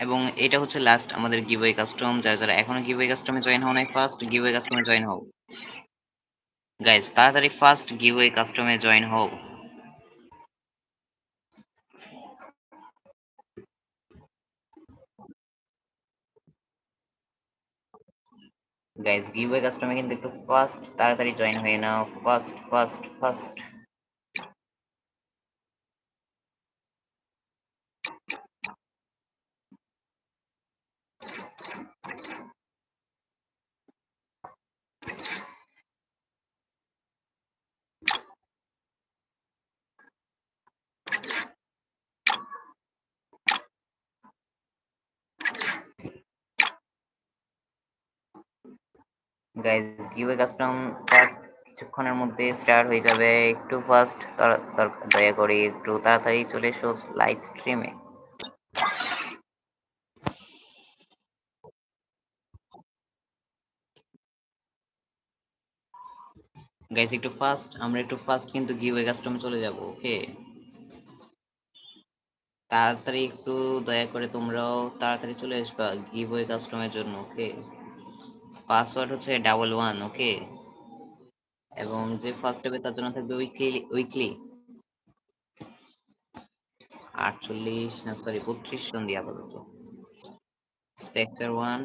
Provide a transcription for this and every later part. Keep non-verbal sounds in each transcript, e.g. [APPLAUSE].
এবং এটা হচ্ছে লাস্ট আমাদের গিভওয়ে কাস্টম যারা যারা এখনও গিভওয়ে কাস্টমে জয়েন হও নাই ফার্স্ট গিভওয়ে কাস্টমে জয়েন হও। গাইস তাড়াতাড়ি ফার্স্ট গিভওয়ে কাস্টমে জয়েন হও। গাইস গিভওয়ে কাস্টমে কিন্তু একটু ফার্স্ট তাড়াতাড়ি জয়েন হয়ে নাও। First first first guys giveaway custom first কিছুক্ষণের মধ্যে স্টার্ট হয়ে যাবে। একটু ফার্স্ট দয়া করে একটু তাড়াতাড়ি চলে এসো লাইভ স্ট্রিমে গাইজ একটু ফাস্ট আমরা একটু ফাস্ট কিন্তু গিভওয়ে কাস্টমে চলে যাব ওকে তাড়াতাড়ি একটু দয়া করে তোমরাও তাড়াতাড়ি চলে আসবা গিভওয়ে কাস্টমের জন্য ওকে পাসওয়ার্ড হচ্ছে ডাবল ওয়ান ওকে এবং যে ফার্স্ট হবে তার জন্য থাকবে উইকলি উইকলি আটচল্লিশ, না সরি বত্রিশ জন দিয়ে আপাতত। Spectre one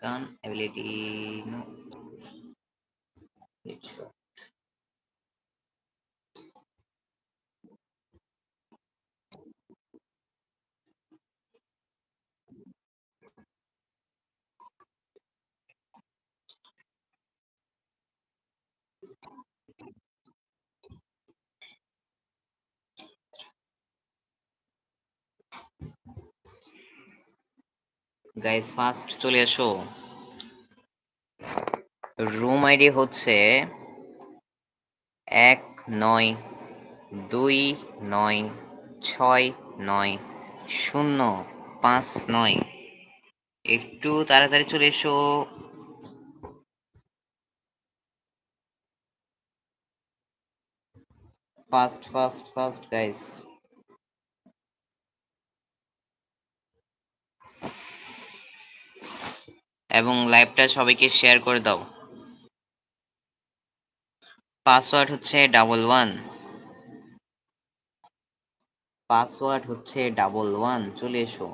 gun ability no guys first চলে এসো। রুম আইডি হচ্ছে এক নয় দুই নয় ছয় নয় শূন্য পাঁচ নয়। একটু তাড়াতাড়ি চলে এসো। ফাস্ট ফাস্ট ফাস্ট গাইস এবং লাইভটা সবাইকে শেয়ার করে দাও। পাসওয়ার্ড হচ্ছে ডাবল ওয়ান। পাসওয়ার্ড হচ্ছে ডাবল ওয়ান, চলে এসো।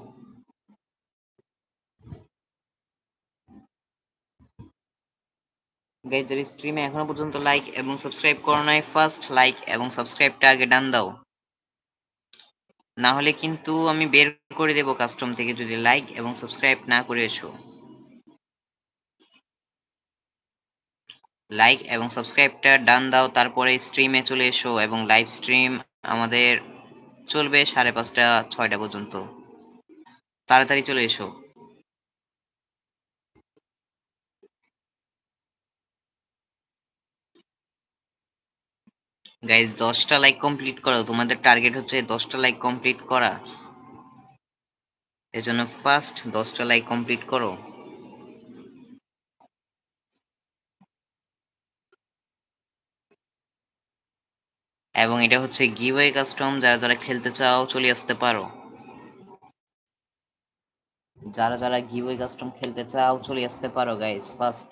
গাইজ যারা স্ট্রিমে এখনও পর্যন্ত লাইক এবং সাবস্ক্রাইব করো নাই ফার্স্ট লাইক এবং সাবস্ক্রাইবটা আগে ডান দাও। না হলে কিন্তু আমি বের করে দেব কাস্টম থেকে যদি লাইক এবং সাবস্ক্রাইব না করে এসো। লাইক এবং সাবস্ক্রাইবটা ডান দাও, তারপরে স্ট্রিমে চলে এসো এবং লাইভ স্ট্রিম আমাদের চলবে সাড়ে পাঁচটা, ছয়টা পর্যন্ত। তাড়াতাড়ি চলে এসো। গাইজ দশটা লাইক কমপ্লিট করো। তোমাদের টার্গেট হচ্ছে দশটা লাইক কমপ্লিট করা। এজন্য ফার্স্ট দশটা লাইক কমপ্লিট করো। এবং এটা হচ্ছে গিভওয়ে কাস্টম যারা যারা খেলতে চাও চলে আসতে পারো। যারা যারা গিভওয়ে কাস্টম খেলতে চাও চলে আসতে পারো গাইস ফার্স্ট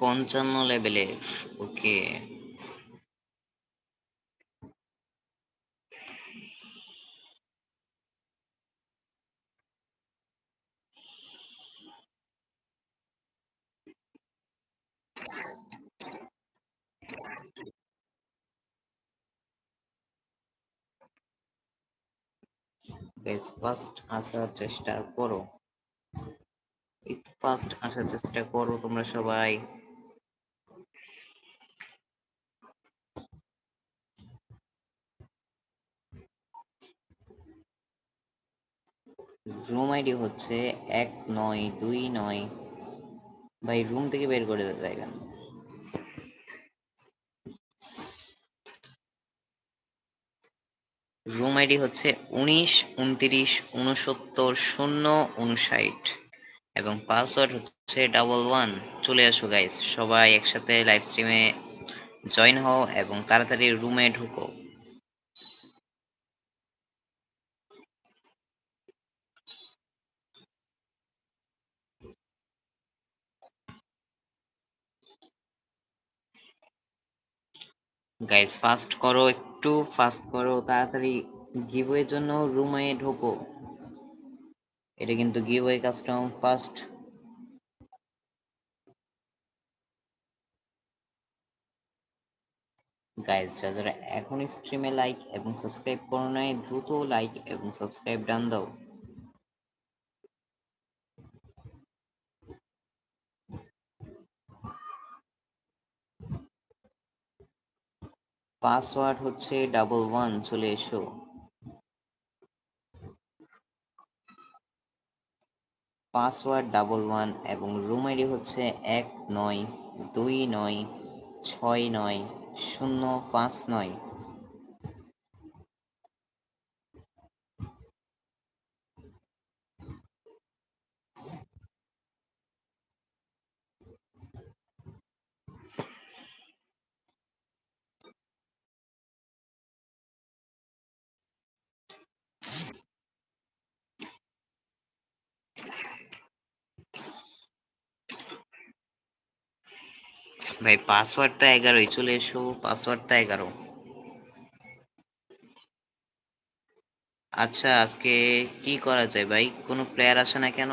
পঞ্চান্ন লেভেলে ওকে গাইস ফার্স্ট আসার চেষ্টা করো। ফার্স্ট আসার চেষ্টা করো তোমরা সবাই। রুম আইডি হচ্ছে এক নয় দুই নয়। ভাই রুম থেকে বের করে দেয় কেন রুম আইডি হচ্ছে উনিশ, উনত্রিশ, উনসত্তর, শূন্য, উনষাট। এবং পাসওয়ার্ড হচ্ছে ডাবল ওয়ান চলে আসো গাইস সবাই একসাথে লাইভ স্ট্রিমে জয়েন হও এবং তাড়াতাড়ি রুমে ঢুকো। গাইস ফাস্ট করো একটু ফাস্ট করো, তাড়াতাড়ি গিভওয়ের জন্য রুমে ঢোকো। এটা কিন্তু গিভওয়ে কাস্টম ফাস্ট গাইস যারা এখন স্ট্রিমে লাইক এবং সাবস্ক্রাইব করো নাই, দ্রুত লাইক এবং সাবস্ক্রাইব ডান দাও। পাসওয়ার্ড হচ্ছে ডাবল ওয়ান চলে এসো। পাসওয়ার্ড ডাবল ওয়ান এবং রুম আইডি হচ্ছে এক নয় দুই নয় ছয় নয় শূন্য পাঁচ নয়। ভাই পাসওয়ার্ডটা এগারোই, চলে এসো পাসওয়ার্ডটা এগারো। আচ্ছা আজকে কি করা যায় ভাই? কোনো প্লেয়ার আসে না কেন?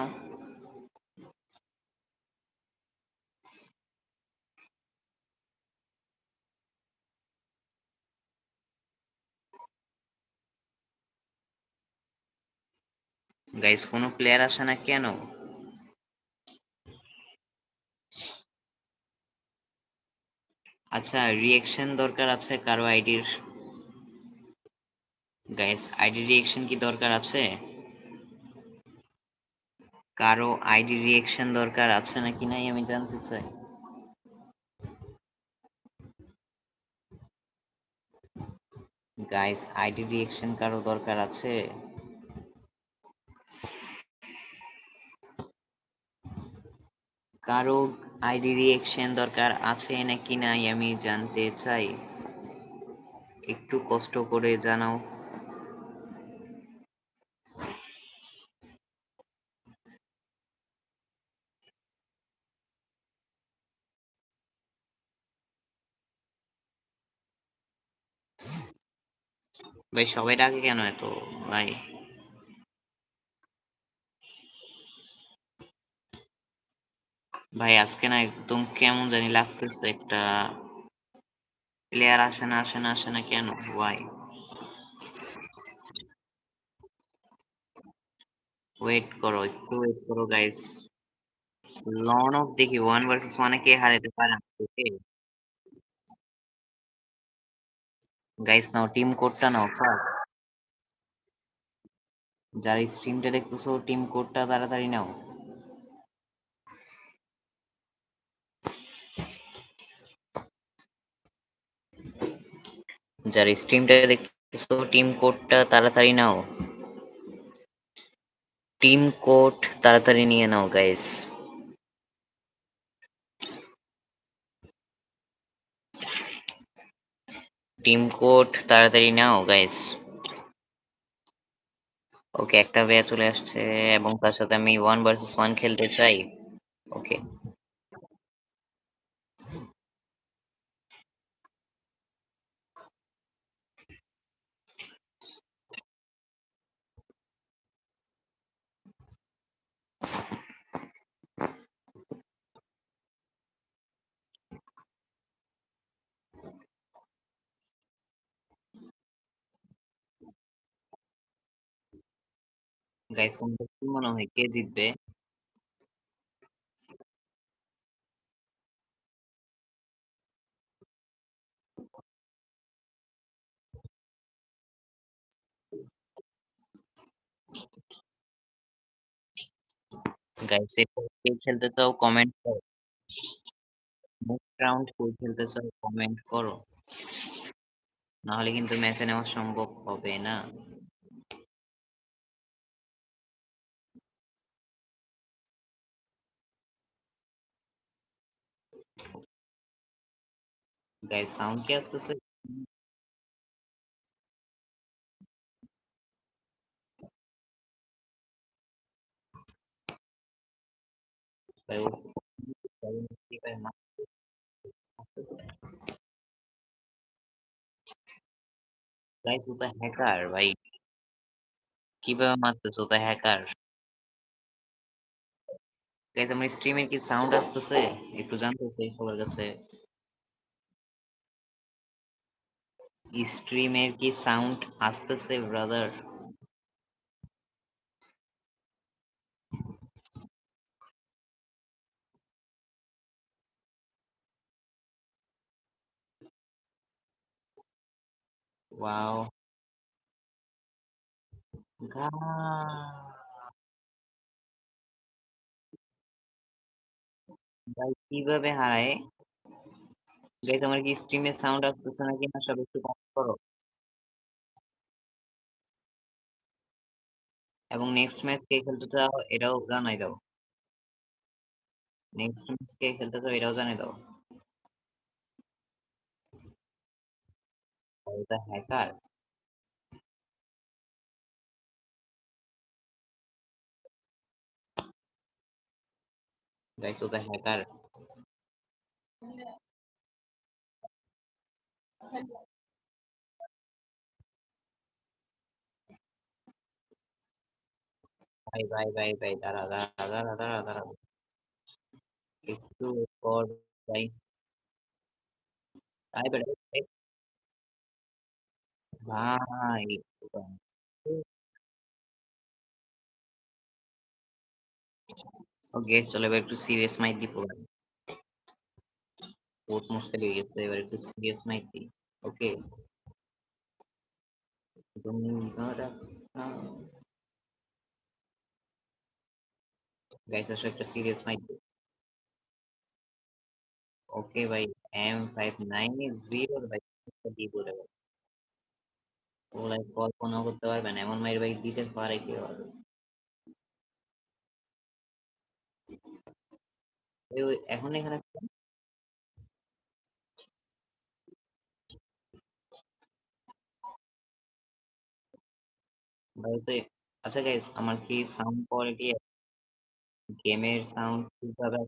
গাইস কোনো প্লেয়ার আসে না কেন? আচ্ছা রিয়েকশন দরকার আছে কারও আইডির গাইস আইডি রিয়েকশন কি দরকার আছে? কারও আইডি রিয়েকশন দরকার আছে নাকি নাই আমি জানতে চাই। গাইস আইডি রিয়েকশন কারও দরকার আছে? কারও আইডি রিয়েকশন দরকার আছে নাকি নাই আমি জানতে চাই। একটু কষ্ট করে জানাও। ভাই, সবাই ডাকে কেন এত? ভাই ভাই, আজকে না একদম কেমন জানি লাগতেছে একটা প্লেয়ার আসে না আসে না আসে না কেন? ওয়াই ওয়েট করো, একটু ওয়েট করো গাইস লন অফ দেখি ওয়ান ভার্সেস ওয়ানে কে হারাতে পারে ওকে গাইস নাও টিম কোডটা নাও ফার্স্ট যারা স্ট্রিমটা দেখতেছো টিম কোডটা তাড়াতাড়ি নাও। যারা স্ট্রিমটা দেখতেছো টিম কোডটা তাড়াতাড়ি নাও। টিম কোড তাড়াতাড়ি নিয়ে নাও গাইস টিম কোড তাড়াতাড়ি নাও গাইস ওকে একটা বেয়া চলে আসছে, এবং তার সাথে আমি ওয়ান ভার্সেস ওয়ান খেলতে চাই। ওকে গাইস তোমাদের কি মনে হয় কে জিতবে? গাইস কে খেলতে চাও কমেন্ট করো। নেক্সট রাউন্ড কে খেলতে চাও কমেন্ট করো। নাহলে কিন্তু ম্যাচে নেওয়া সম্ভব হবে না। গাইস সাউন্ড কি আসতেছে ভাই ও গাইস ও তো হ্যাকার ভাই কীভাবে মারতেছো ও তো হ্যাকার গাইস আমার স্ট্রিমে কি সাউন্ড আসতেছে একটু জানতে চাই সবার কাছে স্ট্রিমের কি সাউন্ড আসতেছে ব্রাদার ওয়াও গা ভাই কীভাবে হারায় গাইস তোমার কি স্ট্রিমে সাউন্ড আসতেছে নাকি না, সব একটু কমেন্ট করো। এবং নেক্সট ম্যাচ কে খেলতে চাও, এটাও জানাই দাও। নেক্সট ম্যাচ কে খেলতে চাও, এটাও জানাই দাও। এটা হ্যাকার ও তো হ্যাকার ভাই ভাই ভাই দাঁড়া দাঁড়া দাঁড়া দাঁড়া দাঁড়া একটু পর ভাই ভাই বেটা এই ভাই ওকে চলো এবার একটু সিরিয়াস মাইক দিব বহুত মুশকিল হয়ে গেছে এবার একটু সিরিয়াস মাইক ওকে ভাই এম ফাইভ নাইন জিরো ভাই দিয়ে বলে ভাই ওগুলাই কল্পনা করতে পারবেন এমন মাইর ভাই দিতে পারে কি হবে এখন এখানে ভাই আচ্ছা গাইস আমার কি সাউন্ড কোয়ালিটি গেমের সাউন্ড ঠিকভাবে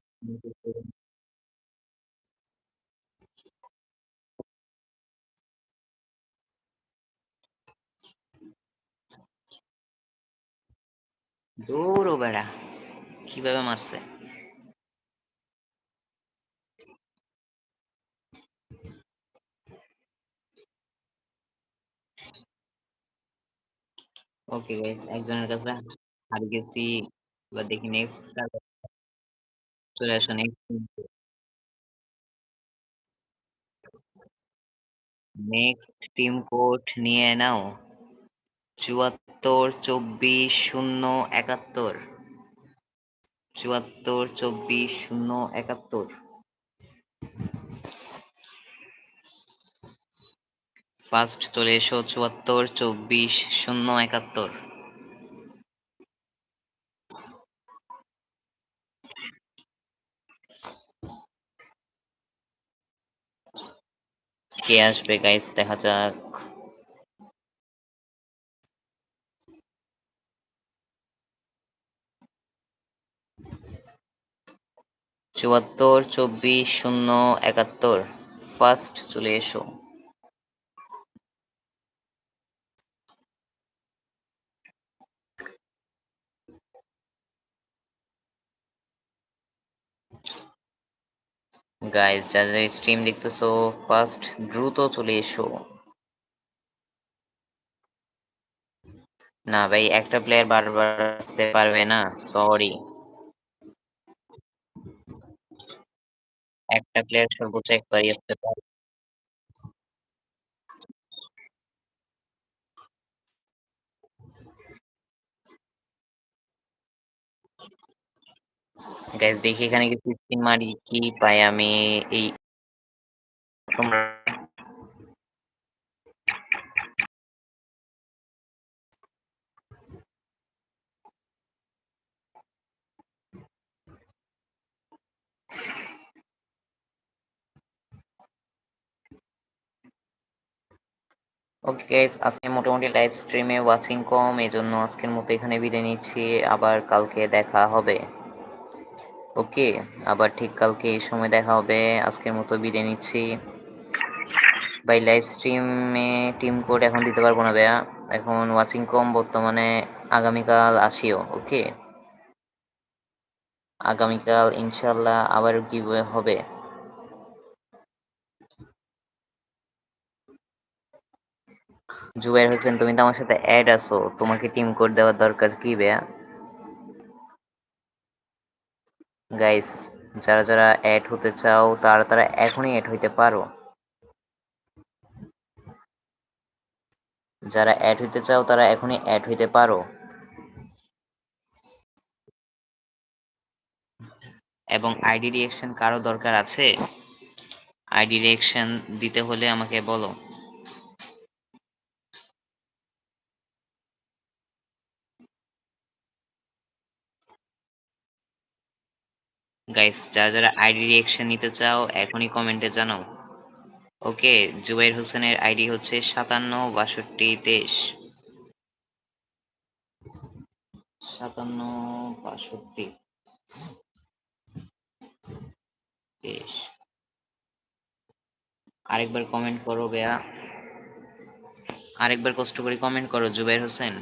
দৌড়ো বেড়া কীভাবে মারছে? ওকে গাইস একজনের কাছে হারিয়ে গেছি, এবার দেখি নেক্সট চলে আসো নেক্সট টিম কোড নিয়ে নাও। চুয়াত্তর, চব্বিশ, শূন্য, একাত্তর। চুয়াত্তর, চব্বিশ, শূন্য, একাত্তর। ফার্স্ট চলে এসো চুয়াত্তর, চব্বিশ, শূন্য, একাত্তর। কে আসবে গাইস দেখা যাক। চুয়াত্তর, চব্বিশ, শূন্য, একাত্তর। ফার্স্ট চলে এসো। গাইস যাদের স্ট্রিম দেখতেছো ফার্স্ট দ্রুত চলে এসো। না ভাই, একটা প্লেয়ার বারবার আসতে পারবে না সরি একটা প্লেয়ার সর্বোচ্চ একবারই আসতে পারে গাইস দেখি এখানে কিছু স্পিন মারি কি পাই আমি এই ওকে গাইস আজকে মোটামুটি লাইভ স্ট্রিমে ওয়াচিং কম, এজন্য আজকের মতো এখানে বিদায় নিচ্ছি। আবার কালকে দেখা হবে। ওকে, আবার ঠিক কালকে এই সময় দেখা হবে। আজকের মতো বিদায় নিচ্ছি। ভাই লাইভ স্ট্রিমে টিম কোড এখন দিতে পারব না ভাইয়া। এখন ওয়াচিং কম বর্তমানে আগামীকাল আসিও, ওকে? আগামীকাল ইনশাল্লাহ আবার গিভওয়ে হবে। জুবাইর হোসেন, তুমি তো আমার সাথে অ্যাড আছো। তোমাকে টিম কোড দেওয়ার দরকার কি ভাইয়া? গাইস যারা যারা অ্যাড হতে চাও, তারা তারা এখনই অ্যাড হইতে পারো। যারা অ্যাড হইতে চাও, তারা এখনই অ্যাড হইতে পারো। এবং আইডি রিয়েকশন কারও দরকার আছে? আইডি রিয়েকশন দিতে হলে আমাকে বলো। গাইস যারা যারা আইডি রিয়েকশন নিতে চাও, এখনই কমেন্টে জানাও। ওকে জুবাইর হোসেনের আইডি হচ্ছে সাতান্ন বাষট্টি তেইশ। সাতান্ন বাষট্টি তেইশ। আরেকবার কমেন্ট করো বেয়া। আরেকবার কষ্ট করে কমেন্ট করো, জুবাইর হোসেন।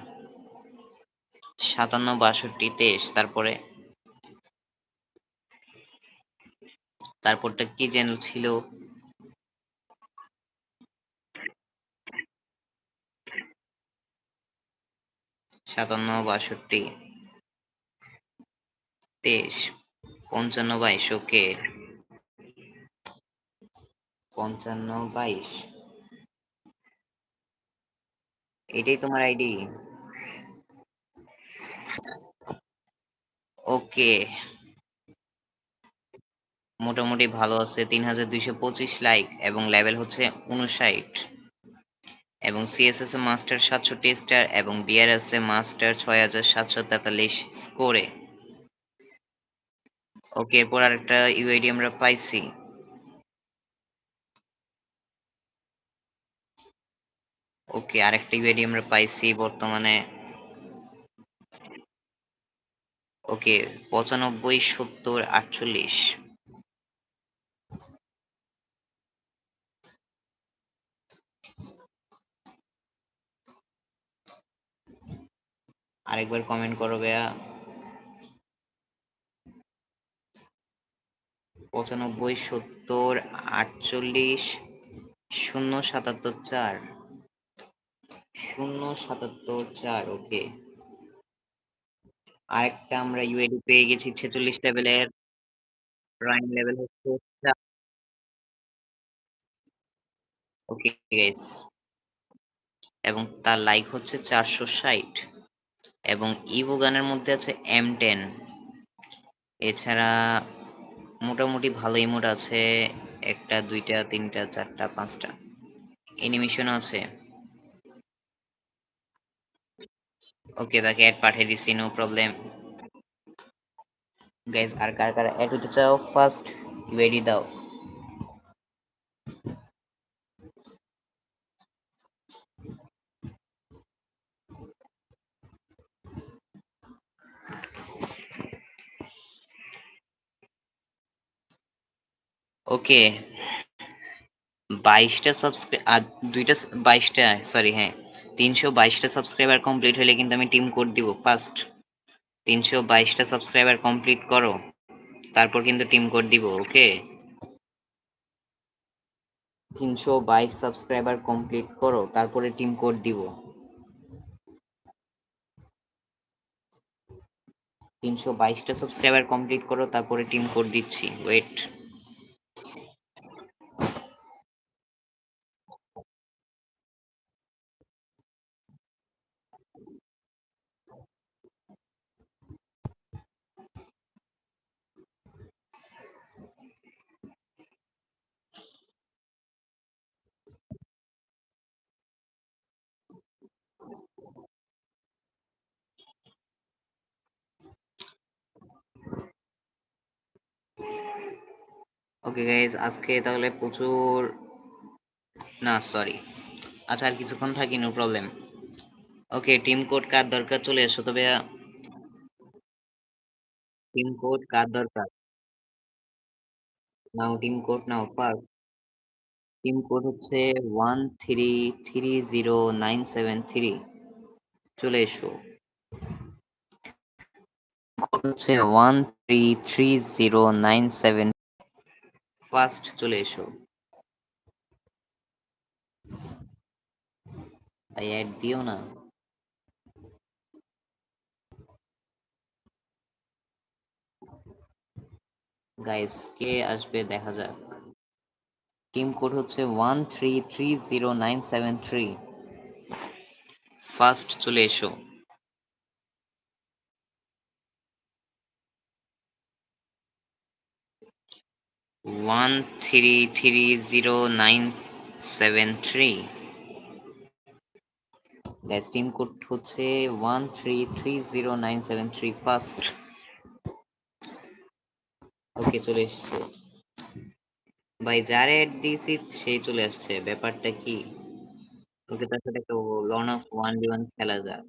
সাতান্ন বাষট্টি তেইশ, তারপরে তারপরটা কি যেন ছিল? সাতান্ন, বাষট্টি। তেইশ, পঞ্চান্ন, বাইশ, ওকে। পঞ্চান্ন, বাইশ। এটাই তোমার আইডি? ওকে। মোটামুটি ভালো আছে। তিন হাজার দুইশো পঁচিশ লাইক এবং লেভেল হচ্ছে উনষাট এবং সিএসএস এ মাস্টার সাতশো টেস্টার এবং বিআরএস এ মাস্টার ছয় হাজার সাতশো তেতাল্লিশ স্কোরে ওকে এরপর আরেকটা ইউআইডি আমরা পাইছি। ওকে আরেকটা ইউআইডি আমরা পাইছি বর্তমানে। ওকে পঁচানব্বই, সত্তর, আটচল্লিশ। আরেকবার কমেন্ট করো ভাইয়া। পঁচানব্বই, সত্তর, আটচল্লিশ, শূন্য সাতাত্তর চার। শূন্য সাতাত্তর চার ওকে আরেকটা আমরা ইউএডি পেয়ে গেছি ছেচল্লিশ লেভেলের প্রাইম লেভেল হচ্ছে ওকে এবং তার লাইক হচ্ছে চারশো ষাট। এবং ইভো গানের মধ্যে আছে এম টেন এছাড়া মোটামুটি ভালো ইমোট আছে একটা, দুইটা, তিনটা, চারটা, পাঁচটা। অ্যানিমেশন আছে। ওকে তাকে অ্যাড পাঠিয়ে দিচ্ছি নো প্রবলেম গাইজ আর কার কার অ্যাড হতে চাও ফার্স্ট রেডি দাও। ওকে বাইশটা সাবস্ক্রাইব দুইটা বাইশটা সরি হ্যাঁ। তিনশো বাইশটা সাবস্ক্রাইবার কমপ্লিট হলে কিন্তু আমি টিম কোড দিব ফার্স্ট তিনশো বাইশটা সাবস্ক্রাইবার কমপ্লিট করো। তারপর কিন্তু টিম কোড দিব ওকে তিনশো বাইশ সাবস্ক্রাইবার কমপ্লিট করো, তারপরে টিম কোড দিব। তিনশো বাইশটা সাবস্ক্রাইবার কমপ্লিট করো, তারপরে টিম কোড দিচ্ছি। ওয়েট ওকে গাইজ আজকে তাহলে প্রচুর না সরি আচ্ছা আর কিছুক্ষণ থাকি no problem okay team code কার দরকার? চলে এসো তবে টিম কোড কার দরকার? নাও টিম কোড নাও ফার্স্ট টিম কোড হচ্ছে one three three zero nine seven three চলে এসো। কোড হচ্ছে one three three zero nine seven first চলে এসো। ভাই অ্যাড দিও না। গাইস কে আসবে দেখা যাক। টিম কোড হচ্ছে one three three zero nine seven three first চলে এসো। One three three zero nine seven three guys team code হচ্ছে one three three zero nine seven three first okay চলে এসছে। ভাই, যারে অ্যাড দিয়েছি সেই চলে আসছে। ব্যাপারটা কি? ওকে, তার সাথে একটা lone wolf one v one খেলা যাক।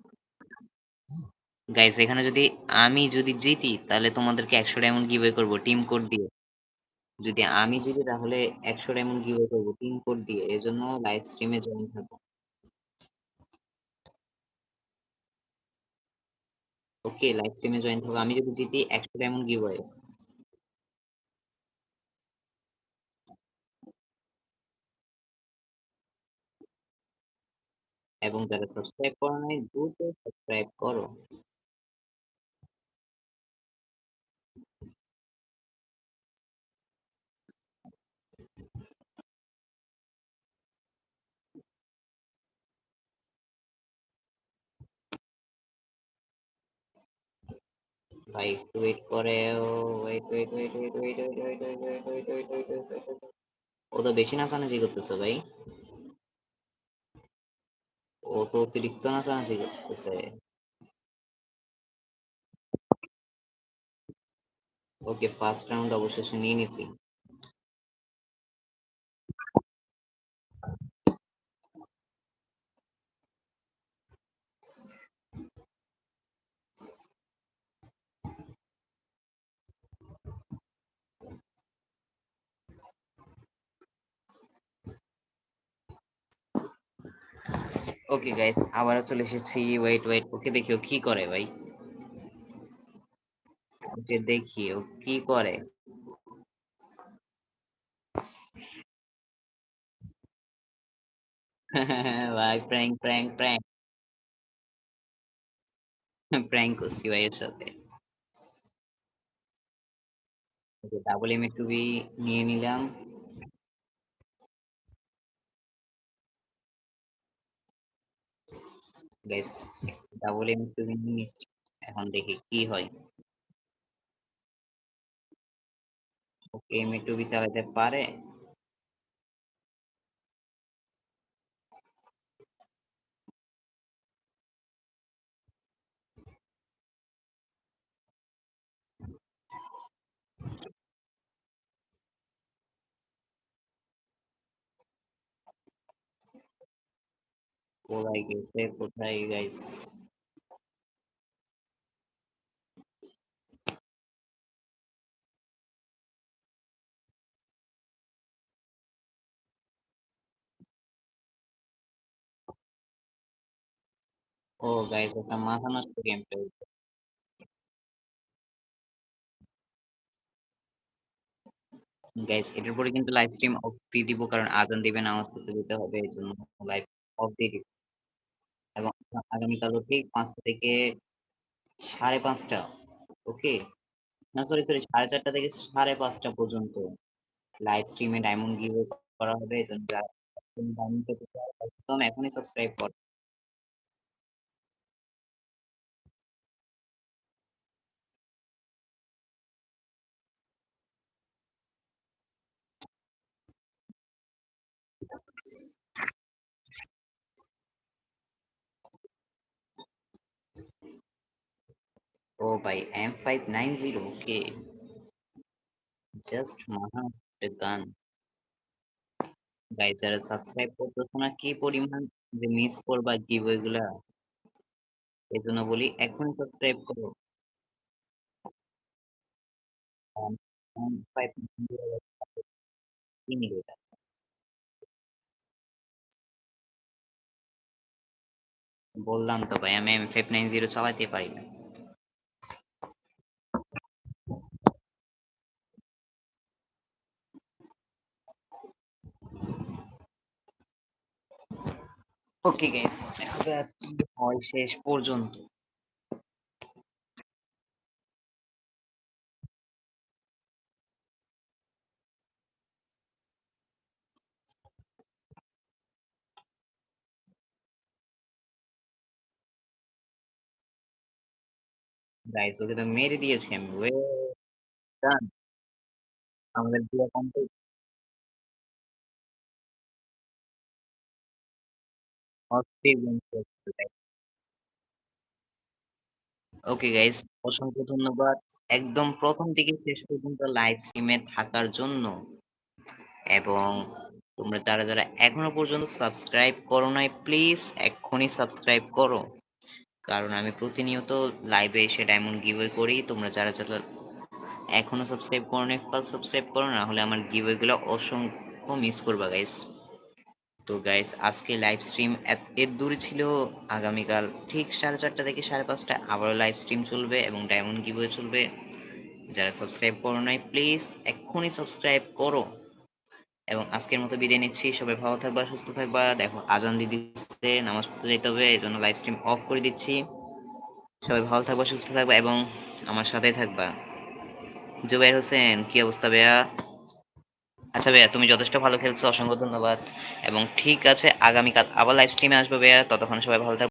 গাইস এখানে যদি আমি যদি জিতি, তাহলে তোমাদেরকে একশো ডায়মন্ড গিভওয়ে করব। টিম কোড দিয়ে। যদি আমি জিতি তাহলে একশো ডায়মন্ড গিভওয়ে করব পিন কোড দিয়ে, এজন্য লাইভ স্ট্রিমে জয়েন থাকো। ওকে লাইভ স্ট্রিমে জয়েন থাকো। আমি যদি জিতি, একশো ডায়মন্ড গিভওয়ে এবং যারা সাবস্ক্রাইব করো নাই, দ্রুত সাবস্ক্রাইব করো। ভাই একটু ওয়েট করে wait wait wait wait wait wait wait wait wait wait wait wait wait ও তো বেশি নাচানাচি করতেছে ভাই ও তো অতিরিক্ত নাচানাচি করতেছে ওকে ফার্স্ট রাউন্ড অবশেষে নিয়ে নিছি ওকে গাইস আবারও চলে এসেছি। ওয়েট ওয়েট ওকে দেখি ও কি করে ভাই। ওকে দেখি ও কি করে। [LAUGHS] ভাই প্র্যাঙ্ক প্র্যাঙ্ক প্র্যাঙ্ক প্র্যাঙ্ক করছি ভাই এর সাথে। ডাবল এম টু বি নিয়ে নিলাম। গাইস ডাবল এম এখন দেখি কি হয়। ওকে এম টু বি চালাতে পারে। কোথায় গেছে কোথায় গাইস ও গাইস একটা মাথা নষ্ট গেম গাইস এটার পরে কিন্তু লাইভ স্ট্রিম অফ দিয়ে দিব কারণ আজান দিবে নামাজ পড়তে যেতে হবে এই জন্য লাইভ অফ দিয়ে দিব এবং আগামীকালও ঠিক পাঁচটা থেকে সাড়ে পাঁচটা ওকে না সরি সরি সাড়ে চারটা থেকে সাড়ে পাঁচটা পর্যন্ত লাইভ স্ট্রিমে ডায়মন্ড গিভ করা হবে। একদম এখনই সাবস্ক্রাইব কর। Oh, by M590. Okay. Just Maha the gun. Guys যারা সাবস্ক্রাইব করতেছো না কি পরিমাণ যে মিস করবা গিভওয়ে গুলা এই জন্য বলি এখন সাবস্ক্রাইব করো কি নিবে এটা বললাম তো ভাই আমি এম ফাইভ নাইন জিরো চালাইতে পারি না ওকে গাইস দেখা যাক হয় শেষ পর্যন্ত। গাইস ওকে তো মেরে দিয়েছি আমি। Well done. আমাদের কমপ্লিট। ওকে গাইস অসংখ্য ধন্যবাদ। একদম ১ম থেকে শেষ পর্যন্ত লাইভ স্ট্রিমে থাকার জন্য। এবং তোমরা যারা, যারা এখনও পর্যন্ত সাবস্ক্রাইব করো নাই প্লিজ এক্ষুনি সাবস্ক্রাইব করো। কারণ আমি প্রতিনিয়ত লাইভে এসে ডায়মন্ড গিভওয়ে করি। তোমরা যারা, যারা এখনও সাবস্ক্রাইব করো নাই ফার্স্ট সাবস্ক্রাইব করো না হলে আমার গিভওয়ে গুলো অসংখ্য মিস করবা গাইস। তো গাইস আজকে লাইভ স্ট্রিম এর দূরে ছিল আগামীকাল ঠিক 4:30 থেকে 5:30 আবারও লাইভ স্ট্রিম চলবে এবং ডায়মন্ড গিভওয়ে চলবে। যারা সাবস্ক্রাইব করো নাই প্লিজ এক্ষুনি সাবস্ক্রাইব করো। এবং আজকের মতো বিদায় নিচ্ছি। সবাই ভালো থাকবা, সুস্থ থাকবা। দেখো আজান দিয়ে দিচ্ছে, নামাজ পড়তে যাইতে হবে। এই জন্য লাইভ স্ট্রিম অফ করে দিচ্ছি। সবাই ভালো থাকবা, সুস্থ থাকবা এবং আমার সাথেই থাকবা। জুবাইর হোসেন কি অবস্থা ভাইয়া? আচ্ছা ভাইয়া, তুমি যথেষ্ট ভালো খেলছো, অসংখ্য ধন্যবাদ। এবং ঠিক আছে, আগামীকাল আবার লাইভ স্ট্রিমে আসব ভাইয়া। ততক্ষণ সবাই ভালো থাকবেন।